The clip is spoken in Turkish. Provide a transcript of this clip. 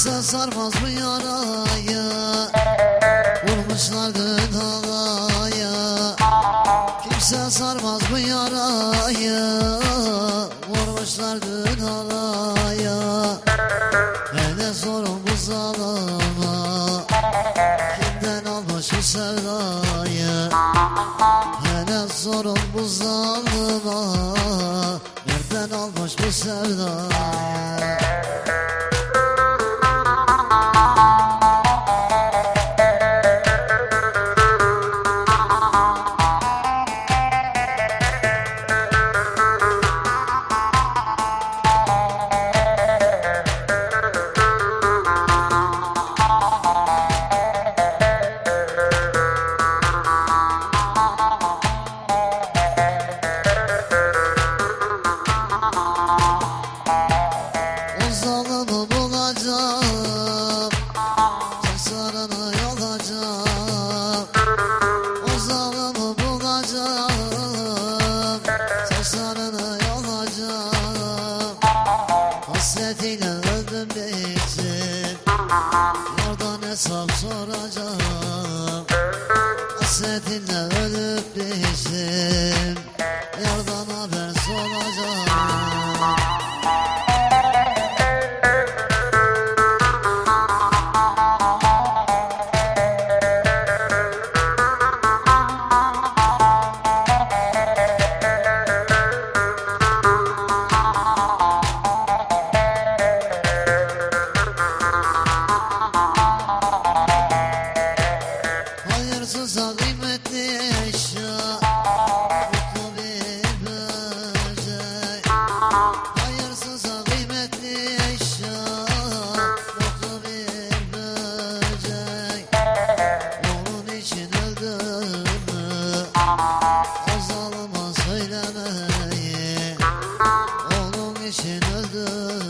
Kimse sarmaz bu yarayı. Vurmuşlar havaya. Kimse sarmaz bu yarayı. Vurmuşlar havaya. Hele sorun bu zalıma Kimden almış bu sevdayı? Hele sorun bu zalıma Nereden almış bu sevdayı Zalımı bulacağım. Tasarını yolacağım O zalımı bulacağım. Tasarını yolacağım Hasretiyle öldüm için Yardan hesap soracağım. Hasretinle ölüp soracağım 写的歌